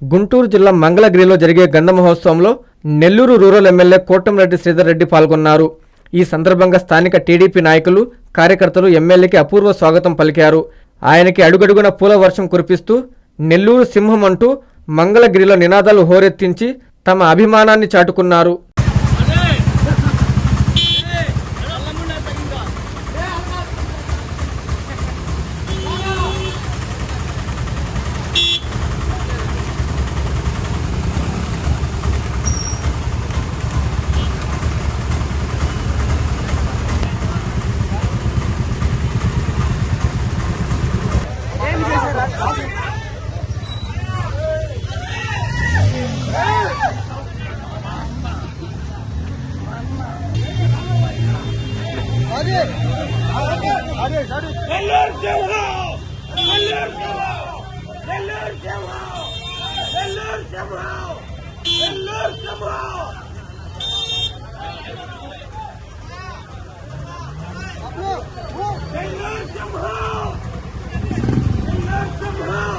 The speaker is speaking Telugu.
గుంటూరు జిల్లా మంగళగిరిలో జరిగే గంధ మహోత్సవంలో నెల్లూరు రూరల్ ఎమ్మెల్యే కోటంరెడ్డి శ్రీధర్ రెడ్డి పాల్గొన్నారు. ఈ సందర్భంగా స్థానిక టీడీపీ నాయకులు కార్యకర్తలు ఎమ్మెల్యేకి అపూర్వ స్వాగతం పలికారు. ఆయనకి అడుగడుగున పూల వర్షం కురిపిస్తూ నెల్లూరు సింహం అంటూ మంగళగిరిలో నినాదాలు హోరెత్తించి తమ అభిమానాన్ని చాటుకున్నారు. నెల్లూరు సింహం నెల్లూరు సింహం నెల్లూరు సింహం నెల్లూరు సింహం నెల్లూరు సింహం నెల్లూరు సింహం నెల్లూరు సింహం